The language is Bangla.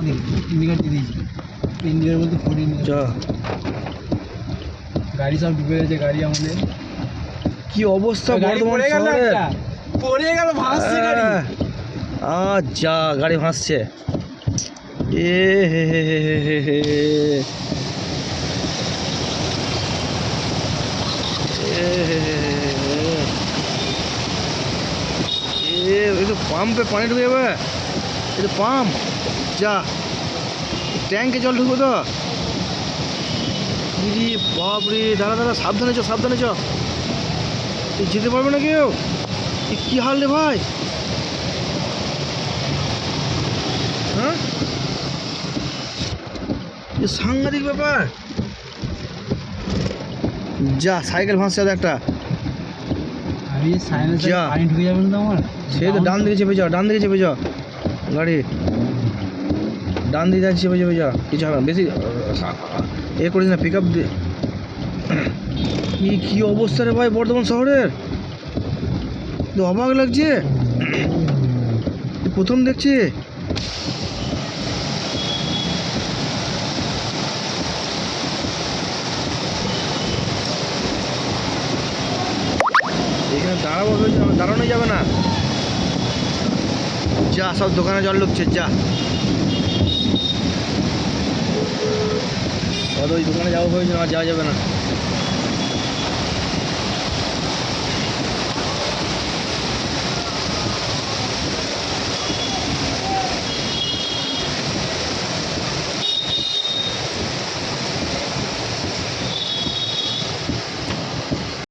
ইন্ডিকেট দিয়ে দিয়েছি ইন্ডিকেট বলতে ফোর যা গাড়ি সব ডুবে গেছে গাড়ি আমাদের কি অবস্থা বর্ধমান শহরের পড়ে গেল ভাসছে গাড়ি যা গাড়ি ভাসছে এ হে হে হে হে হে। এ পাম্পে পানি ঢুকে যাবে তো পাম্প যা। ট্যাঙ্কে জল ঢুকবো তো। ইরি বাপরে দাঁড়া দাঁড়া সাবধানে চ সাবধানে চ। যেতে পারবে না কেউ? এ কি হাল রে ভাই? হ্যাঁ? এ সাংঘাতিক ব্যাপার। যা সাইকেল ভাসছে তো একটা। আমি সাইলেন্স ঢুকে যাবে না আমার। সে তো ডান দিকে চেপে যাও ডান দিকে চেপে যাও গাড়ি। ডান দিকে যাচ্ছে চেপে চেপে কিছু হবে বেশি এ করিস না পিক আপ কি কি অবস্থা রে ভাই বর্ধমান শহরের? তো অবাক লাগছে? প্রথম দেখছি। এখানে দাঁড়াবো দাঁড়ানো যাবে না। যা, সব দোকানে জল ঢুকছে, যা। কত ওই দোকানে যাব ভেবেছিলাম আর যাওয়া যাবে না।